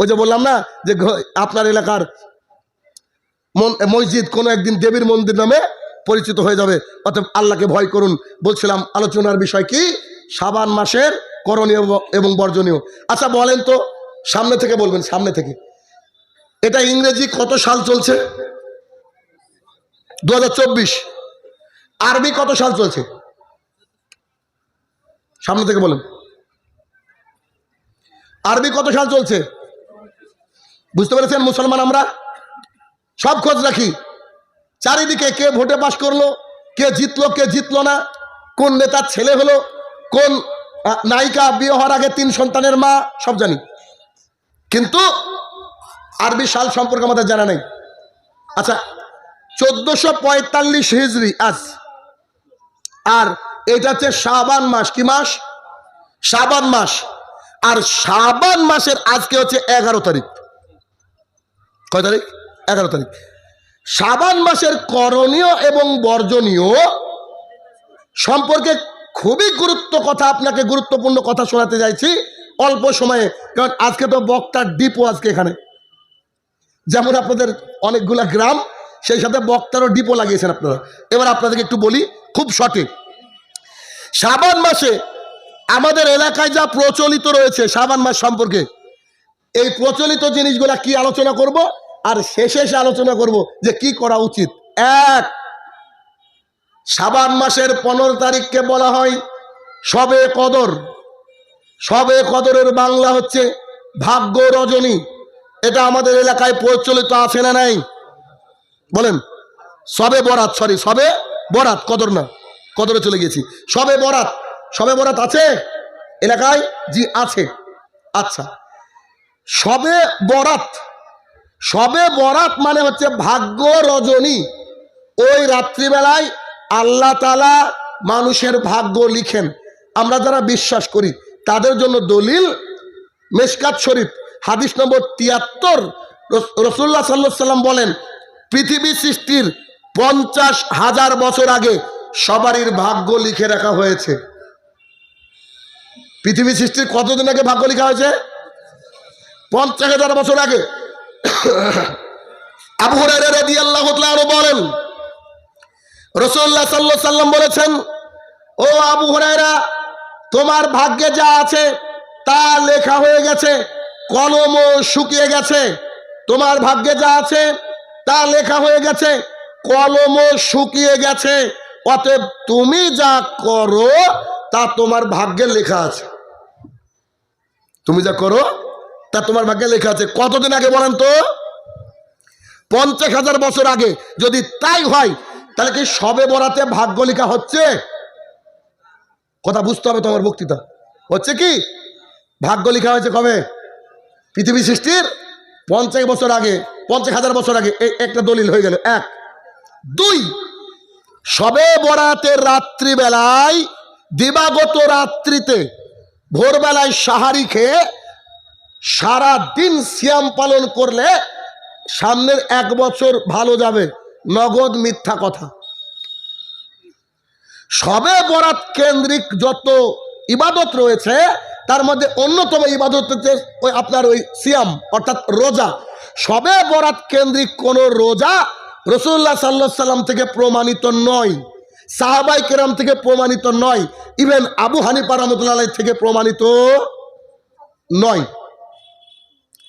ওই যে বললাম না যে আপনার এলাকার মসজিদ কোনো একদিন দেবীর মন্দির নামে পরিচিত হয়ে যাবে। অতএব আল্লাহকে ভয় করুন। বলছিলাম, আলোচনার বিষয় কি? সাবান মাসের করণীয় এবং বর্জনীয়। আচ্ছা বলেন তো, সামনে থেকে বলবেন, সামনে থেকে। এটা ইংরেজি কত সাল চলছে? দু হাজার চব্বিশ। আরবি কত সাল চলছে? সামনে থেকে বলেন। আরবি কত সাল চলছে? বুঝতে পেরেছেন মুসলমান আমরা? সব খোঁজ রাখি। চারিদিকে কে ভোটে পাশ করল, কে জিতলো কে জিতলো না, কোন নেতার ছেলে হলো, কোন নায়িকা বিয়ে হওয়ার আগে তিন সন্তানের মা, সব জানি। কিন্তু আরবি সাল সম্পর্কে আমাদের জানা নেই। আচ্ছা চোদ্দশো পঁয়তাল্লিশ হিজড়ি আজ। আর এটা হচ্ছে শাবান মাস, কি মাস? শাবান মাস। আর শাবান মাসের আজকে হচ্ছে এগারো তারিখ। কয় তারিখ? এগারো তারিখ। শাবান মাসের করণীয় এবং বর্জনীয় সম্পর্কে খুবই গুরুত্ব কথা, আপনাকে গুরুত্বপূর্ণ কথা শোনাতে চাইছি অল্প সময়ে, কারণ আজকে তো বক্তার ডিপো আজকে এখানে। যেমন আপনাদের অনেকগুলা গ্রাম, সেই সাথে বক্তারও ডিপো লাগিয়েছেন আপনারা। এবার আপনাদেরকে একটু বলি, খুব সঠিক। শ্রাবণ মাসে আমাদের এলাকায় যা প্রচলিত রয়েছে শ্রাবণ মাস সম্পর্কে, এই প্রচলিত জিনিসগুলা কি আলোচনা করব? আর শেষে এসে আলোচনা করব যে কি করা উচিত। এক, সাবান মাসের পনেরো তারিখকে বলা হয় সবে কদর। সবে কদরের বাংলা হচ্ছে ভাগ্য রজনী। এটা আমাদের এলাকায় প্রচলিত আছে না নাই? বলেন, সবে বরাত সরি সবে বরাত, কদর না, কদরে চলে গেছি সবে বরাত সবে বরাত আছে? এলাকায় জি আছে। আচ্ছা সবে বরাত সবে বরাত মানে হচ্ছে ভাগ্য রজনী। ওই রাত্রিবেলায় আল্লাহ তালা মানুষের ভাগ্য লিখেন। আমরা যারা বিশ্বাস করি, তাদের জন্য দলিল মেশকাত শরীফ, হাদিস নম্বর তিয়াত্তর। রসুল্লাহ সাল্লাহ সাল্লাম বলেন, পৃথিবী সৃষ্টির পঞ্চাশ হাজার বছর আগে সবারই ভাগ্য লিখে রাখা হয়েছে। পৃথিবী সৃষ্টির কতদিন আগে ভাগ্য লেখা হয়েছে? পঞ্চাশ হাজার বছর আগে। আবু রাদিয়াল্লাহু তাআলা বলেন রসুল্লাহ সাল্লাহ সাল্লাম বলেছেন, ও আবু হুরায়রা, তোমার ভাগ্যে যা আছে তা লেখা হয়ে গেছে, কলমও শুকিয়ে গেছে। তোমার ভাগ্যে যা আছে তা লেখা হয়ে গেছে, কলমও শুকিয়ে গেছে। অতএব তুমি যা করো তা তোমার ভাগ্যে লেখা আছে। তুমি যা করো তা তোমার ভাগ্যে লেখা আছে, কতদিন আগে বলেন তো? পঞ্চাশ হাজার বছর আগে, যদি তাই হয়, তাহলে কি সবে বরাতে ভাগ্য লেখা হচ্ছে? কথা বুঝতে হবে তোমার বক্তৃতা। হচ্ছে কি? ভাগ্য লেখা হয়েছে কবে? পৃথিবী সৃষ্টির পঞ্চাশ বছর আগে, পঞ্চাশ হাজার বছর আগে একটা দলিল হয়ে গেল। এক। দুই। সবে বরাতের রাত্রিবেলায়, দিবাগত রাত্রিতে ভোরবেলায় সাহারি খেয়ে সারা দিন সিয়াম পালন করলে সামনের এক বছর ভালো যাবে। নগদ মিথ্যা কথা। সবে বরাত কেন্দ্রিক যত ইবাদত রয়েছে, তার মধ্যে অন্যতম ইবাদত হচ্ছে ওই আপনার ওই সিয়াম, অর্থাৎ রোজা। সবে বরাত কেন্দ্রিক কোন রোজা রসুল্লাহ সাল্লাহ সাল্লাম থেকে প্রমাণিত নয়। সাহাবাই কেরাম থেকে প্রমাণিত নয়। ইভেন আবু হানিফা রহমতুল্লাহ থেকে প্রমাণিত নয়।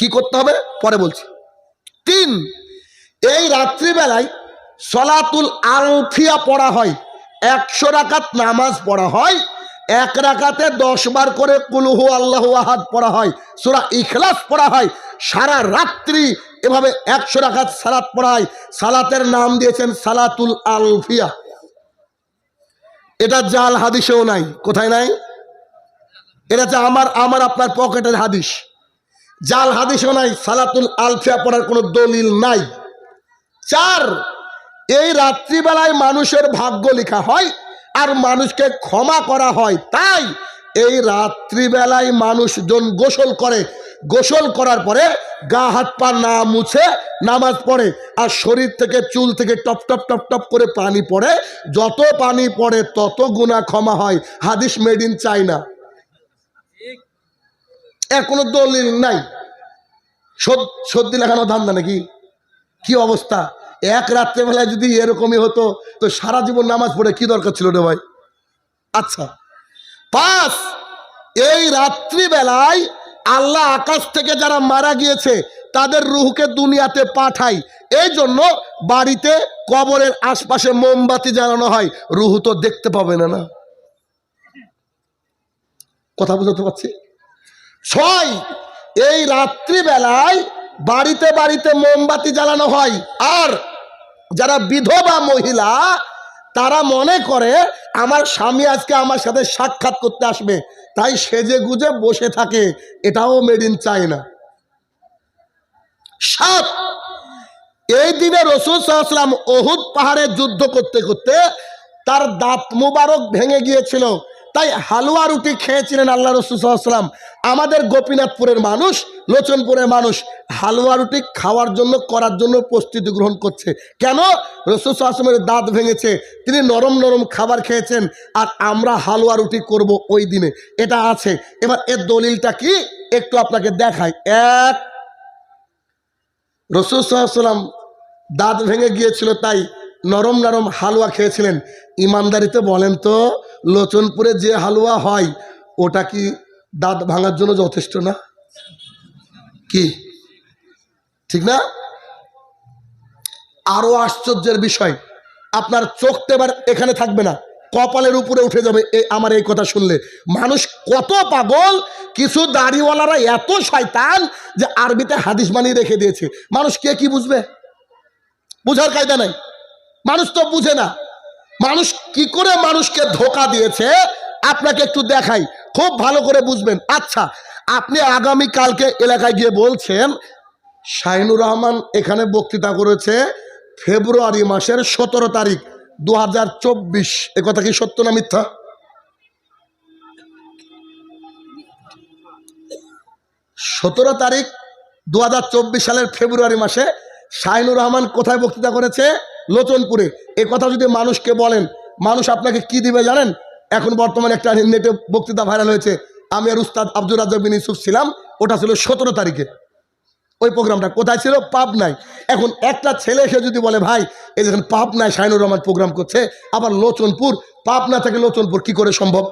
কি করতে হবে? পরে বলছি। তিন, এই রাত্রিবেলায় সলাতুল আলফিয়া পড়া হয়। একশো রাকাত নামাজ পড়া হয়। এক রাকাতে দশ বার করে কুলহু আল্লাহ আহাদ পড়া হয়। সুরা ইখলাস পড়া হয়। সারা রাত্রি এভাবে একশো রাকাত সালাত পড়া হয়। সালাতের নাম দিয়েছেন সালাতুল আলফিয়া। এটা জাল হাদিসেও নাই। কোথায় নাই? এটা হচ্ছে আমার আমার আপনার পকেটের হাদিস। জাল হাদিসও নাই, সালাতুল আলফিয়া পড়ার কোনো দলিল নাই। চার, এই রাত্রিবেলায় মানুষের ভাগ্য লেখা হয় আর মানুষকে ক্ষমা করা হয়। তাই এই রাত্রিবেলায় মানুষজন গোসল করে। গোসল করার পরে গা হাত পা না মুছে নামাজ পড়ে আর শরীর থেকে চুল থেকে টপ টপ টপ টপ করে পানি পড়ে। যত পানি পড়ে তত গুণা ক্ষমা হয়। হাদিস মেড ইন চাইনা এর কোনো দলিল নাই। সর্দি লাগানো ধান্দা নাকি? কি অবস্থা? এক রাত্রেবেলায় যদি এরকমই হতো, তো সারা জীবন নামাজ পড়ে কি দরকার ছিল রে ভাই? আচ্ছা পাঁচ, এই রাত্রিবেলায় আল্লাহ আকাশ থেকে যারা মারা গিয়েছে, তাদের রুহকে দুনিয়াতে পাঠায় এই জন্য বাড়িতে কবরের আশপাশে মোমবাতি জ্বালানো হয়। রুহু তো দেখতে পাবে না না? কথা বুঝতে পারছি? ছয়। এই রাত্রিবেলায় বাড়িতে বাড়িতে মোমবাতি জ্বালানো হয়। আর যারা বিধবা মহিলা, তারা মনে করে, আমার স্বামী আজকে আমার সাথে সাক্ষাৎ করতে আসবে। তাই সেজে গুজে বসে থাকে। এটাও মেড ইন চায়না সাত। এই দিনে রসুল সাল্লাম ওহুদ পাহাড়ে যুদ্ধ করতে করতে তার দাঁত মুবারক ভেঙে গিয়েছিল। তাই হালুয়া রুটি খেয়েছিলেন আল্লাহ রসুল সাল্লাম আমাদের গোপীনাথপুরের মানুষ, লোচনপুরের মানুষ হালুয়া রুটি খাওয়ার জন্য, করার জন্য প্রস্তুতি গ্রহণ করছে। কেন? রসুল সাল্লামের দাঁত ভেঙেছে, তিনি নরম নরম খাবার খেয়েছেন, আর আমরা হালুয়া রুটি করব ওই দিনে। এটা আছে। এবার এর দলিলটা কি? একটু আপনাকে দেখাই। এক, রসুল সাল্লাম দাঁত ভেঙে গিয়েছিল, তাই নরম নরম হালুয়া খেয়েছিলেন। ইমানদারিতে বলেন তো লোচনপুরে যে হালুয়া হয়, ওটা কি দাঁত ভাঙার জন্য যথেষ্ট না? কি? ঠিক না? আরও আশ্চর্যের বিষয়, আপনার চোখটা এবার এখানে থাকবে না, কপালের উপরে উঠে যাবে আমার এই কথা শুনলে। মানুষ কত পাগল, কিছু দাড়িওয়ালারা এত শয়তান যে আরবিতে হাদিস বানিয়ে রেখে দিয়েছে। মানুষ কে কি বুঝবে? বুঝার কায়দা নাই। মানুষ তো বুঝে না। মানুষ কি করে মানুষকে ধোকা দিয়েছে? আপনাকে একটু দেখাই। খুব ভালো করে বুঝবেন। আচ্ছা আপনি আগামী কালকে এলাকায় গিয়ে বলছেন, শাহিনুর রহমান এখানে বক্তৃতা করেছে ফেব্রুয়ারি মাসের সতেরো তারিখ দু হাজার চব্বিশ। এ কথা কি সত্য না মিথ্যা? সতেরো তারিখ দু হাজার চব্বিশ সালের ফেব্রুয়ারি মাসে শাহিনুর রহমান কোথায় বক্তৃতা করেছে? লোচনপুরে। এ কথা যদি মানুষকে বলেন, মানুষ আপনাকে কি দিবে জানেন? এখন বর্তমানে একটা নেটে বক্তৃতা ভাইরাল হয়েছে। আমি আর উস্তাদ আব্দুর রাজ্জাক বিন ইউসুফ ছিলাম, ওটা ছিল সতেরো তারিখে। ওই প্রোগ্রামটা কোথায় ছিল? পাপ নাই এখন একটা ছেলে এসে যদি বলে, ভাই, এই যখন পাপ নাই শাহিনুর রহমান প্রোগ্রাম করছে, আবার লোচনপুর পাপ না থাকে লোচনপুর কি করে সম্ভব?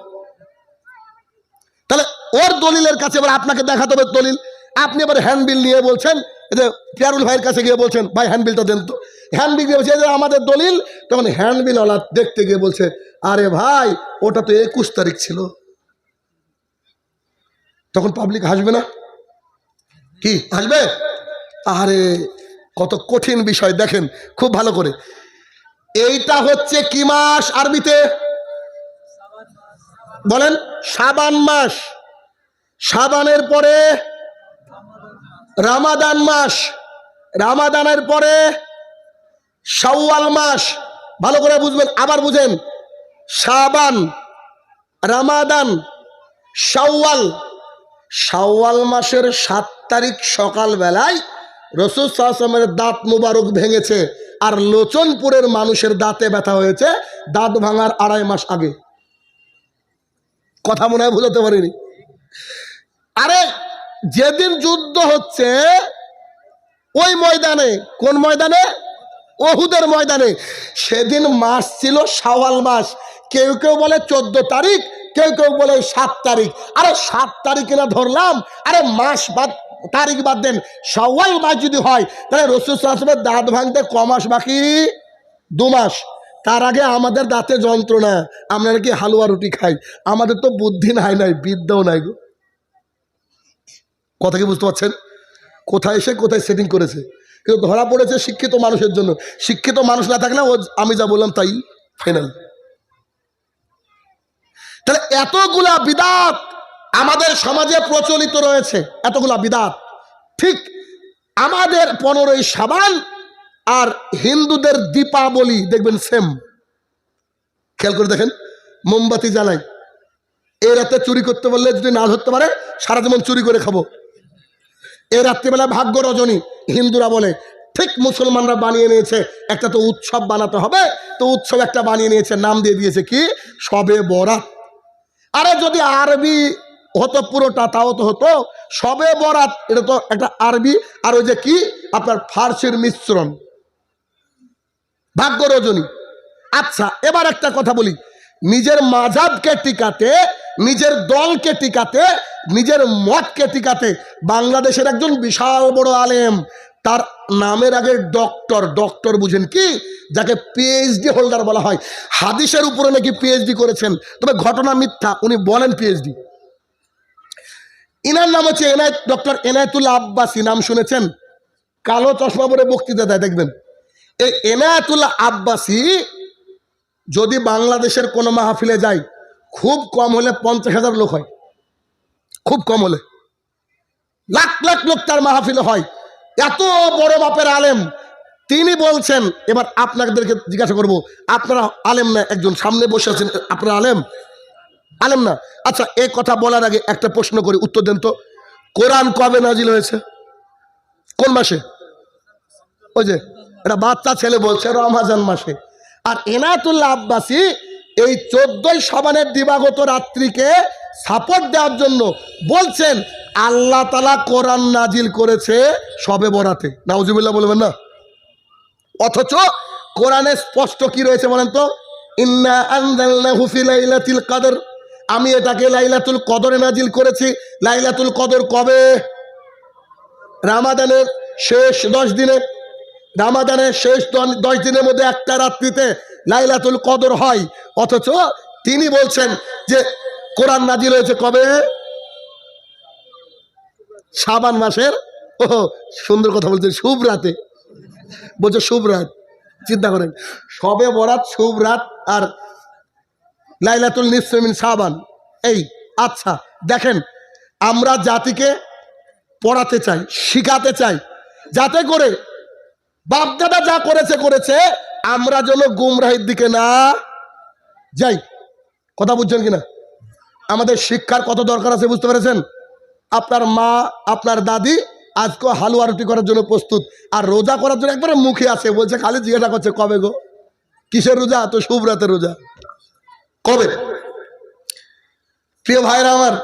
তাহলে ওর দলিলের কাছে এবার আপনাকে দেখাতে হবে দলিল। আপনি এবার হ্যান্ডবিল নিয়ে বলছেন যে পিয়ারুল ভাইয়ের কাছে গিয়ে বলছেন, ভাই হ্যান্ডবিলটা দেন তো। হ্যান্ডবিল দিয়ে বলছে আমাদের দলিল, তখন হ্যান্ডবিলওয়ালা দেখতে গিয়ে বলছে, আরে ভাই, ওটা তো একুশ তারিখ ছিল। তখন পাবলিক হাসবে না? কি, হাসবে? আরে, কত কঠিন বিষয়, দেখেন, খুব ভালো করে। এইটা হচ্ছে কি মাস আরবিতে? বলেন সাবান মাস। সাবানের পরে রামাদান মাস। রামাদানের পরে শাওয়াল মাস। ভালো করে বুঝবেন, আবার বুঝেন। সাবান রামাদান, শাওয়াল। শাওয়াল মাসের সাত তারিখ সকালবেলায় রসুল সাহসামের দাঁত মুবারক ভেঙেছে আর লোচনপুরের মানুষের দাঁতে ব্যথা হয়েছে, দাঁত ভাঙার আড়াই মাস আগে। কথা মনে হয় ভুলতে পারিনি। আরে, যেদিন যুদ্ধ হচ্ছে, ওই ময়দানে, কোন ময়দানে? ওহুদের ময়দানে। সেদিন মাস ছিল শাওয়াল মাস। কেউ কেউ বলে চোদ্দ তারিখ, কেউ কেউ বলে সাত তারিখ। আরে সাত তারিখে না ধরলাম। আরে মাস বাদ, তারিখ বাদ দেন। শাওয়াল মাস যদি হয়, তাহলে রসুল সাহেবের দাঁত ভাঙতে ক মাস বাকি? দু মাস। তার আগে আমাদের দাঁতে যন্ত্রণা। আমরা নাকি হালুয়া রুটি খাই। আমাদের তো বুদ্ধি নাই নাই, বিদ্যাও নাই গো। কথা কি বুঝতে পারছেন? কোথায় এসে, কোথায় সেটিং করেছে? কিন্তু ধরা পড়েছে শিক্ষিত মানুষের জন্য। শিক্ষিত মানুষ না থাকলে ও আমি যা বললাম তাই ফাইনাল তাহলে এতগুলা বিদাত আমাদের সমাজে প্রচলিত রয়েছে। এতগুলা বিদাত। ঠিক আমাদের পনেরোই সাবান আর হিন্দুদের দীপাবলি, দেখবেন সেম খেয়াল করে দেখেন, মোমবাতি জ্বালাই। এই রাতে চুরি করতে বললে যদি না ধরতে পারে, সারা জীবন চুরি করে খাব। এই রাত্রিবেলা ভাগ্য রজনী হিন্দুরা বলে, ঠিক মুসলমানরা বানিয়ে নিয়েছে, একটা তো উৎসব বানাতে হবে, তো উৎসব একটা বানিয়ে নিয়েছে, নাম দিয়ে দিয়েছে কি? সবে বরাত। আরে যদি আরবি হতো পুরোটা, তাও তো হতো। সবে বরাত, এটা তো একটা আরবি, আর ওই যে কি? আপনার ফার্সির মিশ্রণ। ভাগ্য রজনী আচ্ছা এবার একটা কথা বলি। নিজের মাঝাবকে টিকাতে নিজের দলকে টিকাতে, নিজের মতকে টিকাতে বাংলাদেশের একজন বিশাল বড় আলেম, তার নামের আগে ডক্টর ডক্টর বুঝেন কি? যাকে পিএইচডি হোল্ডার বলা হয়। হাদিসের উপরে নাকি পিএইচডি করেছেন, তবে ঘটনা মিথ্যা, উনি বলেন পিএইচডি ইনার নাম হচ্ছে এনায়ত ডক্টর এনায়তুল্লাহ আব্বাসী, নাম শুনেছেন? কালো চশমা পরে বক্তৃতা দেয়, দেখবেন। এই এনায়াতুল্লাহ আব্বাসী যদি বাংলাদেশের কোনো মাহফিলে যায় খুব কম হলে পঞ্চাশ হাজার লোক হয়। খুব কম হলে। লাখ লাখ লোক তার মাহফিলে হয়। এত বড় বাপের আলেম। তিনি বলছেন, এবার আপনাদেরকে জিজ্ঞাসা করব, আপনারা আলেম না? একজন সামনে বসে আছেন, আপনারা আলেম? আলেম না? আচ্ছা এই কথা বলার আগে একটা প্রশ্ন করি, উত্তর দেন তো। কোরআন কবে নাজিল হয়েছে? কোন মাসে? ওই যে এটা বাচ্চা ছেলে বলছে, রমাজান মাসে। আর এনাতুল্লাহ আব্বাসী এই চোদ্দই সবানের দিবাগত রাত্রিকে সাপোর্ট দেওয়ার জন্য বলছেন, আল্লাহ তালা কোরআন নাজিল করেছে সবে বরাতে। নাউজুবিল্লাহ বলবেন না? অথচ কোরআনে স্পষ্ট কি রয়েছে বলেন তো? ইন্না কদর। আমি এটাকে লাইলাতুল কদরে নাজিল করেছি। লাইলাতুল কদর কবে? রামাদানের শেষ দশ দিনে। রামাদানের শেষ দশ দিনের মধ্যে একটা রাত্রিতে লাইলাতুল কদর হয়। অথচ তিনি বলছেন যে কোরআন নাজিল হয়েছে কবে? শাবান মাসের ও সুন্দর কথা বলছেন, শুভ রাতে। বলছে শুভ রাত, চিন্তা করেন। সবে বরাত, শুভ রাত আর লাইলাতুল নিসমিন সাবান এই আচ্ছা দেখেন, আমরা জাতিকে পড়াতে চাই, শিখাতে চাই, যাতে করে বাপদাদা যা করেছে করেছে, আমরা যেন গুমরাহির দিকে না যাই, কথা বুঝছেন কিনা? আমাদের শিক্ষার কত দরকার আছে বুঝতে পেরেছেন? আপনার মা, আপনার দাদি আজকেও হালুয়া রুটি করার জন্য প্রস্তুত, আর রোজা করার জন্য একবারে মুখে আছে, বলছে খালি জিজ্ঞাসা করছে, কবে গো? কিসের রোজা? তো শুভ রাতের রোজা। কবে? প্রিয় ভাইরা আমার,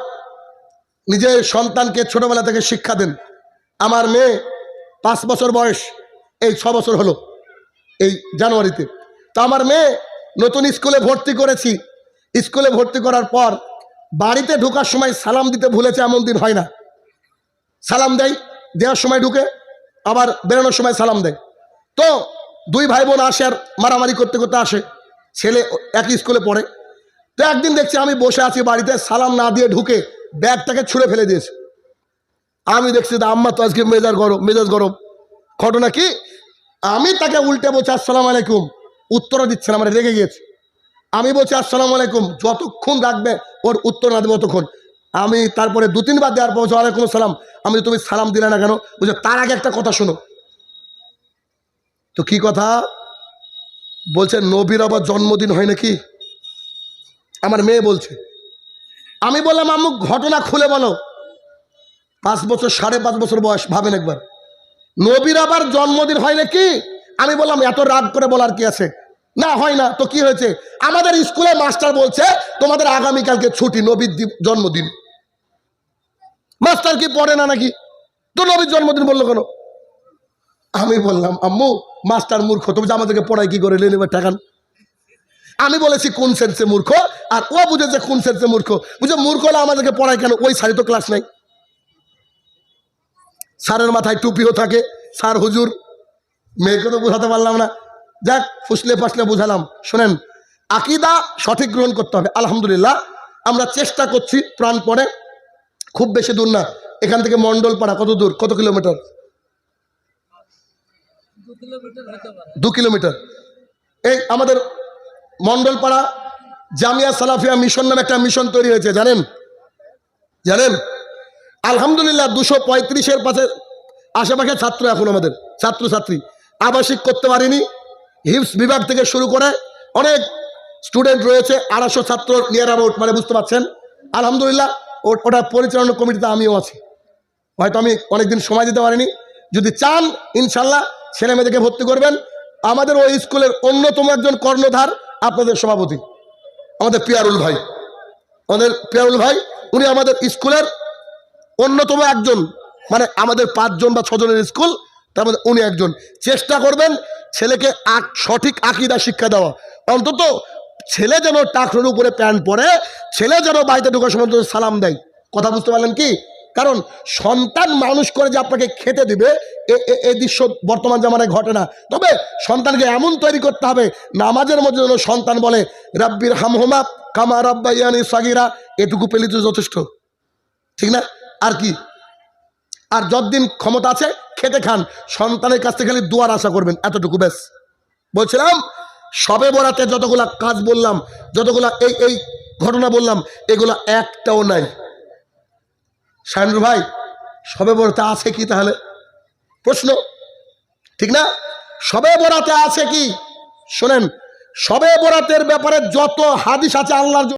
নিজের সন্তানকে ছোটবেলা থেকে শিক্ষা দেন। আমার মেয়ে পাঁচ বছর বয়স, এই ছ বছর হলো, এই জানুয়ারিতে। তো আমার মেয়ে নতুন স্কুলে ভর্তি করেছি। স্কুলে ভর্তি করার পর বাড়িতে ঢোকার সময় সালাম দিতে ভুলেছে এমন দিন হয় না। সালাম দেয়, দেওয়ার সময় ঢুকে আবার বেরোনোর সময় সালাম দেয়। তো দুই ভাই বোন আসে আর মারামারি করতে করতে আসে। ছেলে একই স্কুলে পড়ে। তো একদিন দেখছি আমি বসে আছি বাড়িতে, সালাম না দিয়ে ঢুকে ব্যাগটাকে ছুঁড়ে ফেলে দিয়েছে। আমি দেখছি আম্মা, তো আজকে মেজাজ গরম মেজাজ গরম। ঘটনা কি? আমি তাকে উল্টে বলছি, আসসালাম আলাইকুম। উত্তরও দিচ্ছে না আমার রেগে গিয়েছে। আমি বলছি আসসালাম আলাইকুম। যতক্ষণ রাখবে ওর উত্তর না দেবে ততক্ষণ। আমি তারপরে দু তিনবার দেওয়ার পর বলছি, ওয়ালাইকুম সালাম আমি তুমি সালাম দিলে না কেন? বলছে তার আগে একটা কথা শোনো। তো কি কথা? বলছে নবীর আবার জন্মদিন হয় নাকি? আমার মেয়ে বলছে আমি বললাম আম্মু ঘটনা খুলে বলো। পাঁচ বছর সাড়ে পাঁচ বছর বয়স ভাবেন একবার। নবীর আবার জন্মদিন হয় নাকি? আমি বললাম, এত রাগ করে বলার কি আছে? না, হয় না। তো কি হয়েছে? আমাদের স্কুলে মাস্টার বলছে, তোমাদের আগামীকালকে ছুটি, নবীর জন্মদিন। মাস্টার কি পড়ে না নাকি? তো নবীর জন্মদিন বলল কেন? আমি বললাম, আম্মু, মাস্টার মূর্খ, তুমি আমাদেরকে পড়াই কি করে নেবে টাকান আমি বলেছি, কোন সেন্সে মূর্খ? আর ও বুঝেছে, কোন সেন্সে মূর্খ? বুঝে মূর্খ হলে আমাদেরকে পড়ায় কেন? ওই সারি তো ক্লাস নাই। স্যারের মাথায় টুপিও থাকে। স্যার, হুজুর মেয়েকে তো বোঝাতে পারলাম না। যাক, ফুসলে ফাসলে বুঝালাম। শোনেন, আকিদা সঠিক গ্রহণ করতে হবে। আলহামদুলিল্লাহ, আমরা চেষ্টা করছি প্রাণ প্রাণপণে। খুব বেশি দূর না। এখান থেকে মণ্ডলপাড়া, কত দূর? কত কিলোমিটার? দু কিলোমিটার। এই আমাদের মণ্ডলপাড়া জামিয়া সালাফিয়া মিশন নামে একটা মিশন তৈরি হয়েছে, জানেন? জানেন? আলহামদুলিল্লাহ, দুশো পঁয়ত্রিশের পাশে আশেপাশে ছাত্র এখন আমাদের, ছাত্রছাত্রী। আবাসিক করতে পারিনি। হিপস বিভাগ থেকে শুরু করে অনেক স্টুডেন্ট রয়েছে, আড়াইশো ছাত্র নিয়ার অ্যাবাউট মানে বুঝতে পারছেন? আলহামদুলিল্লাহ ওটা পরিচালনা কমিটিতে আমিও আছি। হয়তো আমি অনেকদিন সময় দিতে পারিনি। যদি চান, ইনশাল্লাহ ছেলে মেয়েদেরকে ভর্তি করবেন। আমাদের ওই স্কুলের অন্যতম একজন কর্ণধার আপনাদের সভাপতি, আমাদের পিয়ারুল ভাই। আমাদের পিয়ারুল ভাই, উনি আমাদের স্কুলের অন্যতম একজন মানে আমাদের পাঁচজন বা ছজনের স্কুল। তার মধ্যে উনি একজন চেষ্টা করবেন ছেলেকে সঠিক আকিদা শিক্ষা দেওয়া। অন্তত ছেলে যেন টাকরের উপরে প্যান্ট পরে, ছেলে যেন বাড়িতে ঢোকার সময় সালাম দেয়। কথা বুঝতে পারলেন কি? কারণ সন্তান মানুষ করে যে আপনাকে খেতে দিবে, এ- দৃশ্য বর্তমান জামানায় ঘটে না। তবে সন্তানকে এমন তৈরি করতে হবে, নামাজের মধ্যে যেন সন্তান বলে রাব্বির হামহোমা কামা রাব্বাইয়ানি সাগিরা। এটুকু পেলে তো যথেষ্ট। ঠিক না? আর কি? আর যতদিন ক্ষমতা আছে খেতে খান, সন্তানের কাছ থেকে খালি দুয়ার আশা করবেন, এতটুকু ব্যাস। বলছিলাম, সবে বরাতে যতগুলা কাজ বললাম, যতগুলা এই এই ঘটনা বললাম, এগুলা একটাও নাই। শাহিনুর ভাই, সবে বরাতে আছে কি তাহলে? প্রশ্ন, ঠিক না? সবে বরাতে আছে কি? শোনেন, সবে বরাতের ব্যাপারে যত হাদিস আছে আল্লাহর